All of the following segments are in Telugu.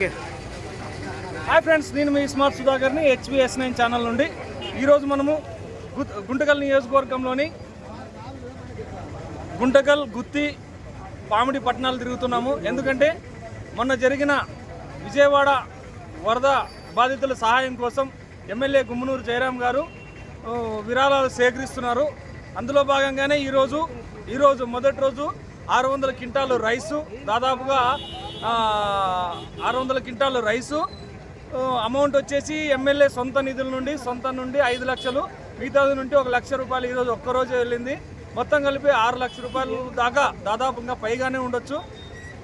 హాయ్ ఫ్రెండ్స్ నేను మీ స్మార్ట్ సుధాకర్ని హెచ్విఎస్ నైన్ ఛానల్ నుండి. ఈరోజు మనము గు- గుంటకల్ నియోజకవర్గంలోని గుంటకల్ గుత్తి పామిడి పట్టణాలు తిరుగుతున్నాము. ఎందుకంటే మొన్న జరిగిన విజయవాడ వరద బాధితుల సహాయం కోసం ఎమ్మెల్యే గుమ్మనూరు జయరాం గారు విరాళాలు సేకరిస్తున్నారు. అందులో భాగంగానే ఈరోజు ఈరోజు మొదటి రోజు ఆరు వందల క్వింటాలు రైసు దాదాపుగా ఆరు వందల క్వింటాలు రైసు. అమౌంట్ వచ్చేసి ఎమ్మెల్యే సొంత నిధుల నుండి సొంత నుండి ఐదు లక్షలు మిగతా నుండి ఒక లక్ష రూపాయలు ఈరోజు ఒక్కరోజు వెళ్ళింది. మొత్తం కలిపి ఆరు లక్షల రూపాయలు దాకా దాదాపుగా పైగానే ఉండొచ్చు.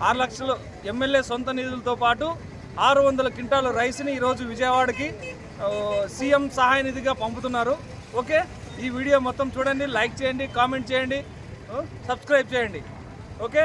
ఆరు లక్షలు ఎమ్మెల్యే సొంత నిధులతో పాటు ఆరు వందల క్వింటాల రైస్ని ఈరోజు విజయవాడకి సీఎం సహాయ నిధిగా పంపుతున్నారు. ఓకే? ఈ వీడియో మొత్తం చూడండి లైక్ చేయండి కామెంట్ చేయండి సబ్స్క్రైబ్ చేయండి. ఓకే?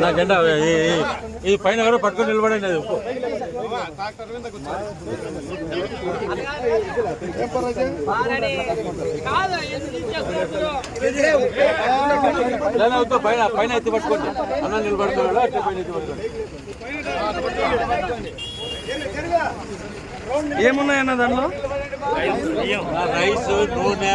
నా జెండా ఈ- పైన ఎవరో పట్టుకొని నిలబడండి అది ఒప్పు. లేదా పైన పైన ఎత్తి పట్టుకోండి. అన్న నిలబడుతున్నాడు అట్లా పైన ఎత్తి పట్టుకోండి. ఏమున్నాయన్న దాంట్లో? రైస్ నూనె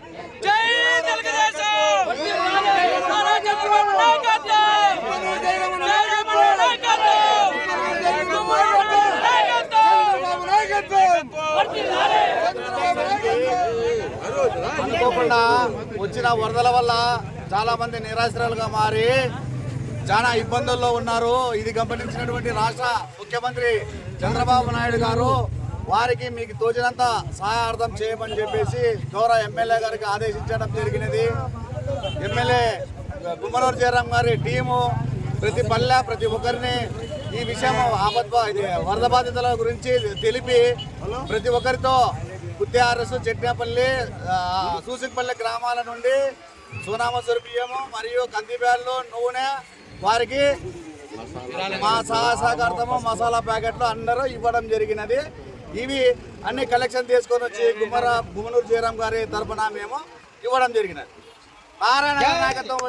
వచ్చిన వరదల వల్ల చాలా మంది నిరాశ్రయాలుగా మారి చాలా ఇబ్బందుల్లో ఉన్నారు. ఇది గమనించినటువంటి రాష్ట్ర ముఖ్యమంత్రి చంద్రబాబు నాయుడు గారు వారికి మీకు తోచినంత సహాయార్థం చేయమని చెప్పేసి గౌరవ ఎమ్మెల్యే గారికి ఆదేశించడం జరిగినది. ఎమ్మెల్యే గుమ్మనూరు జయరామ్ గారి టీము ప్రతి పల్లె ప్రతి ఒక్కరిని ఈ విషయం ఆపద్ ఇది వరద బాధితుల గురించి తెలిపి ప్రతి ఒక్కరితో కుత్యారసు చెట్నేపల్లి సూసిపల్లి గ్రామాల నుండి సునామసూరి బియ్యము మరియు కందిబ్యాళ్ళు నూనె వారికి మా సహసహకార్థము మసాలా ప్యాకెట్లు అందరూ ఇవ్వడం జరిగినది. ఇవి అన్ని కలెక్షన్ తీసుకొని వచ్చి గుమ్మర గుమ్మనూరు జయరాం గారి తరపున మేము ఇవ్వడం జరిగినది. నారాయణ నాయకత్వం.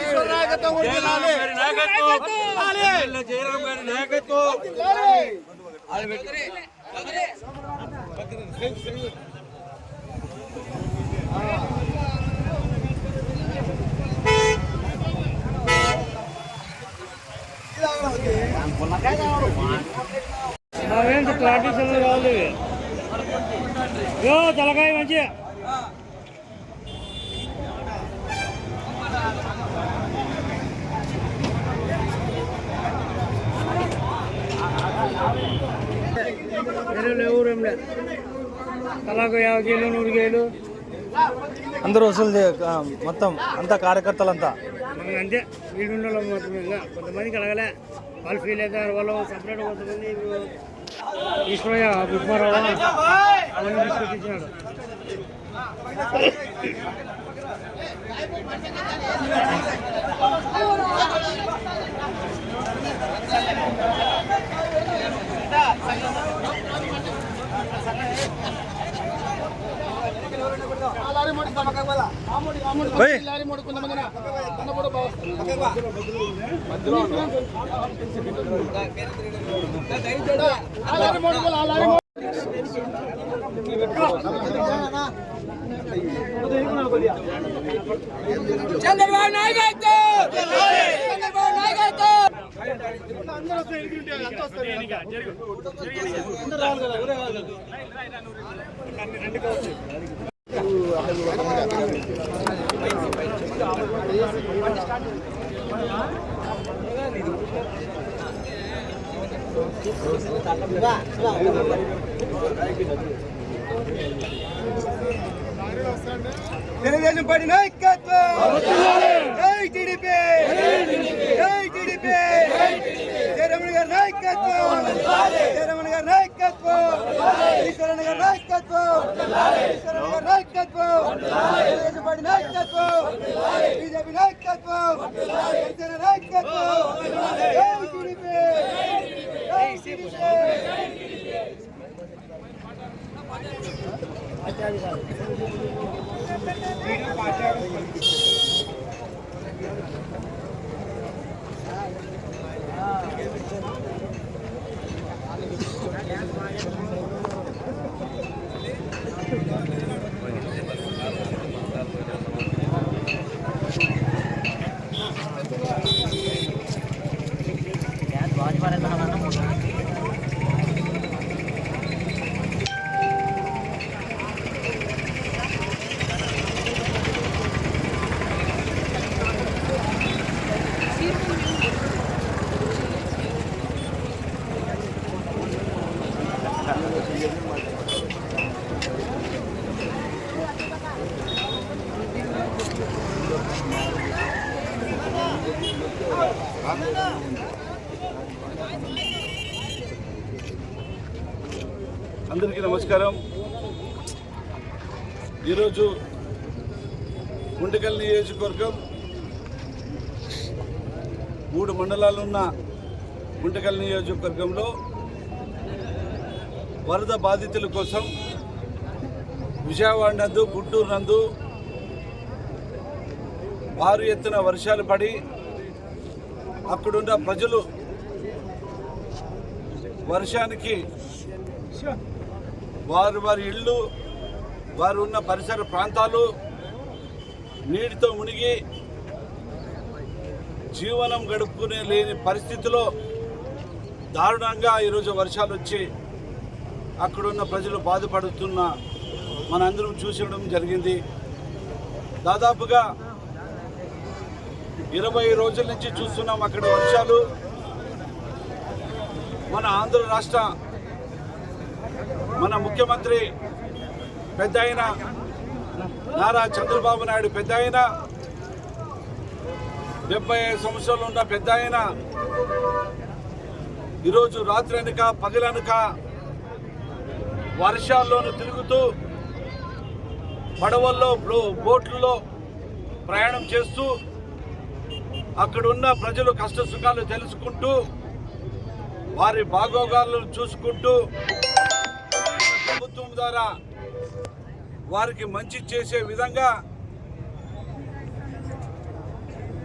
ఈశ్వర నాయకత్వం. వర్ధిల్లాలి. ఎమ్మెల్యే జయరాం గారి నాయకత్వం తలకాయ మంచి తలకు యాభై కేలు నూరు కేలు. అందరూ వసూలు మొత్తం అంతా కార్యకర్తలంతా. అంతే వీళ్ళు మాత్రమే కొంతమందికి అడగలే వాళ్ళు ఫీల్ అవుతారు వాళ్ళు సపరేట్ కొంతమంది ఈశ్వరయ్య బుక్మారావు అవన్నీ ఇచ్చినాడు ఓయ్, చంద్రబాబు నాయకత్వం చంద్రబాబు నాయకత్వం తెలుగుదేశం పార్టీ నాయకత్వం జై టీడీపీ జై టీడీపీ జయరమణ గారి నాయకత్వం జయరమణ గారి నాయకత్వం ఈశ్వరణ గారి నాయకత్వం ఈశ్వరణ గారి నాయకత్వం తెలుగుదేశం పార్టీ నాయకత్వం బీజేపీ నాయకత్వం జనసేన నాయకత్వం టీడీపీ టీడీపీ అందరికీ నమస్కారం. ఈరోజు గుండెకల్ నియోజకవర్గం మూడు మండలాలు ఉన్న గుంటకల్ నియోజకవర్గంలో వరద బాధితుల కోసం విజయవాడ నందు గుంటూరు నందు భారీ ఎత్తున వర్షాలు పడి అక్కడున్న ప్రజలు వర్షానికి వారు వారి ఇళ్ళు వారు ఉన్న పరిసర ప్రాంతాలు నీటితో మునిగి జీవనం గడుపుకునే లేని పరిస్థితిలో దారుణంగా ఈరోజు వర్షాలు వచ్చి అక్కడున్న ప్రజలు బాధపడుతున్న మనందరం చూసడం జరిగింది. దాదాపుగా ఇరవై రోజుల నుంచి చూస్తున్నాం అక్కడ వర్షాలు. మన ఆంధ్ర రాష్ట్ర మన ముఖ్యమంత్రి పెద్ద ఆయన నారా చంద్రబాబు నాయుడు పెద్ద ఆయన డెబ్బై ఐదు సంవత్సరాలు ఉన్న పెద్ద ఆయన ఈరోజు రాత్రి అనక పగలనక వర్షాల్లోనూ తిరుగుతూ పడవల్లో బోట్లలో ప్రయాణం చేస్తూ అక్కడున్న ప్రజలు కష్ట సుఖాలు తెలుసుకుంటూ వారి బాగోగాలను చూసుకుంటూ ప్రభుత్వం ద్వారా వారికి మంచి చేసే విధంగా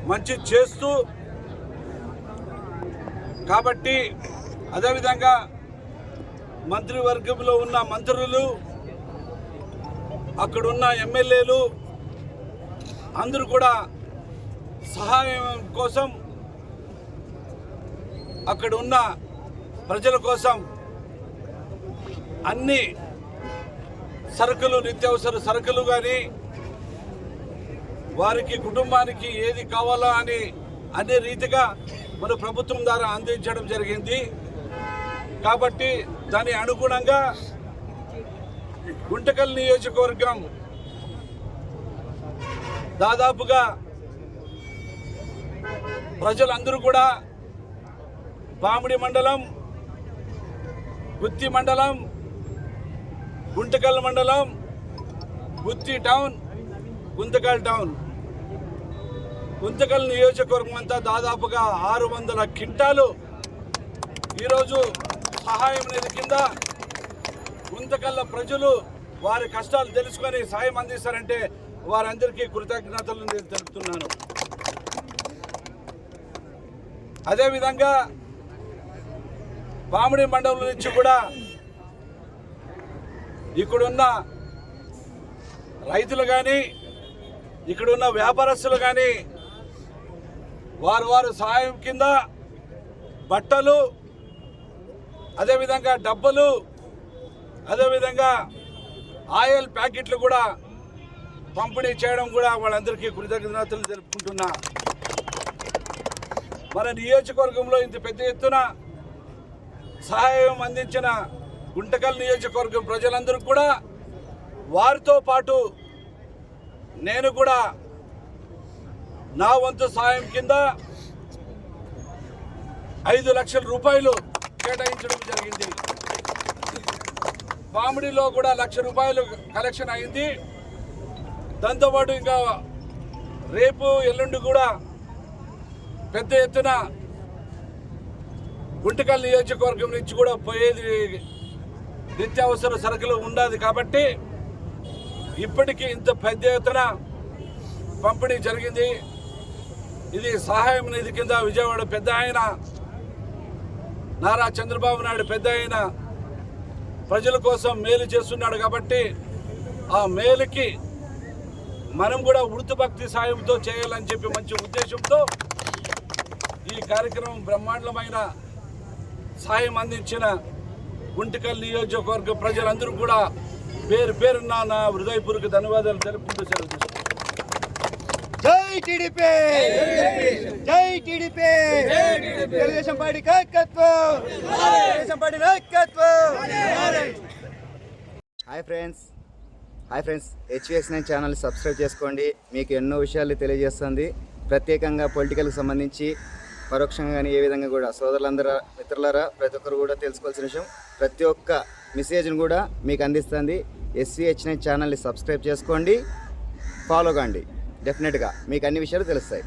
మంచి చేస్తూ కాబట్టి అదేవిధంగా మంత్రివర్గంలో ఉన్న మంత్రులు అక్కడున్న ఎమ్మెల్యేలు అందరూ కూడా సహాయం కోసం అక్కడ ఉన్న ప్రజల కోసం అన్ని సరుకులు నిత్యావసర సరుకులు కానీ వారికి కుటుంబానికి ఏది కావాలో అని అనే రీతిగా మన ప్రభుత్వం ద్వారా అందించడం జరిగింది. కాబట్టి దాని అనుగుణంగా గుంటకల్ నియోజకవర్గం దాదాపుగా ప్రజలందరూ కూడా పామిడి మండలం గుత్తి మండలం గుంటకల్ మండలం గుత్తి టౌన్ గుంతకల్ టౌన్. గుంతకల్ నియోజకవర్గం అంతా దాదాపుగా ఆరు వందల క్వింటాలు ఈరోజు సహాయం నిధి కింద గుంతకల్ల ప్రజలు వారి కష్టాలు తెలుసుకొని సాయం అందిస్తారంటే వారందరికీ కృతజ్ఞతలు నేను తెలుపుతున్నాను. అదేవిధంగా పామిడి మండలం నుంచి కూడా ఇక్కడున్న రైతులు కానీ ఇక్కడున్న వ్యాపారస్తులు కానీ వారు వారు సహాయం కింద బట్టలు అదేవిధంగా డబ్బలు అదేవిధంగా ఆయిల్ ప్యాకెట్లు కూడా పంపిణీ చేయడం కూడా వాళ్ళందరికీ కృతజ్ఞతలు తెలుపుకుంటున్నా. మన నియోజకవర్గంలో ఇంత పెద్ద ఎత్తున సహాయం అందించిన గుంటకల్ నియోజకవర్గం ప్రజలందరూ కూడా వారితో పాటు నేను కూడా నా వంతు సాయం కింద ఐదు లక్షల రూపాయలు కేటాయించడం జరిగింది. బామిడిలో కూడా లక్ష రూపాయలు కలెక్షన్ అయింది. దాంతోపాటు ఇంకా రేపు ఎల్లుండి కూడా పెద్ద ఎత్తున గుంటకల్ నియోజకవర్గం నుంచి కూడా పోయేది నిత్యావసర సరుకులు ఉండదు కాబట్టి ఇప్పటికీ ఇంత పెద్ద ఎత్తున పంపిణీ జరిగింది. ఇది సహాయం నిధి కింద విజయవాడ పెద్ద ఆయన నారా చంద్రబాబు నాయుడు పెద్ద అయిన ప్రజల కోసం మేలు చేస్తున్నాడు కాబట్టి ఆ మేలుకి మనం కూడా వృత్తి భక్తి సాయంతో చేయాలని చెప్పి మంచి ఉద్దేశంతో ఈ కార్యక్రమం బ్రహ్మాండమైన సాయం అందించిన గుంటకల్ నియోజకవర్గ ప్రజలందరూ కూడా పేరు పేరున్న నా హృదయపూర్వక ధన్యవాదాలు తెలుపుకుంటూ సెలవు జై టీడీపీ! జై టీడీపీ! తెలుగుదేశం పార్టీ నాయకత్వం! తెలుగుదేశం పార్టీ నాయకత్వం! Hi friends. Hi friends. HVS nine channel subscribe చేసుకోండి. మీకు ఎన్నో విషయాలు తెలియజేస్తుంది. ప్రత్యేకంగా పొలిటికల్కి సంబంధించి పరోక్షంగా కానీ ఏ విధంగా కూడా సోదరులందరూ మిత్రులారా ప్రతి ఒక్కరు కూడా తెలుసుకోవాల్సిన విషయం ప్రతి ఒక్క మెసేజ్ను కూడా మీకు అందిస్తుంది. ఎస్సీహెచ్ నైన్ ఛానల్ని సబ్స్క్రైబ్ చేసుకోండి. ఫాలో కండి. డెఫినెట్గా మీకు అన్ని విషయాలు తెలుస్తాయి.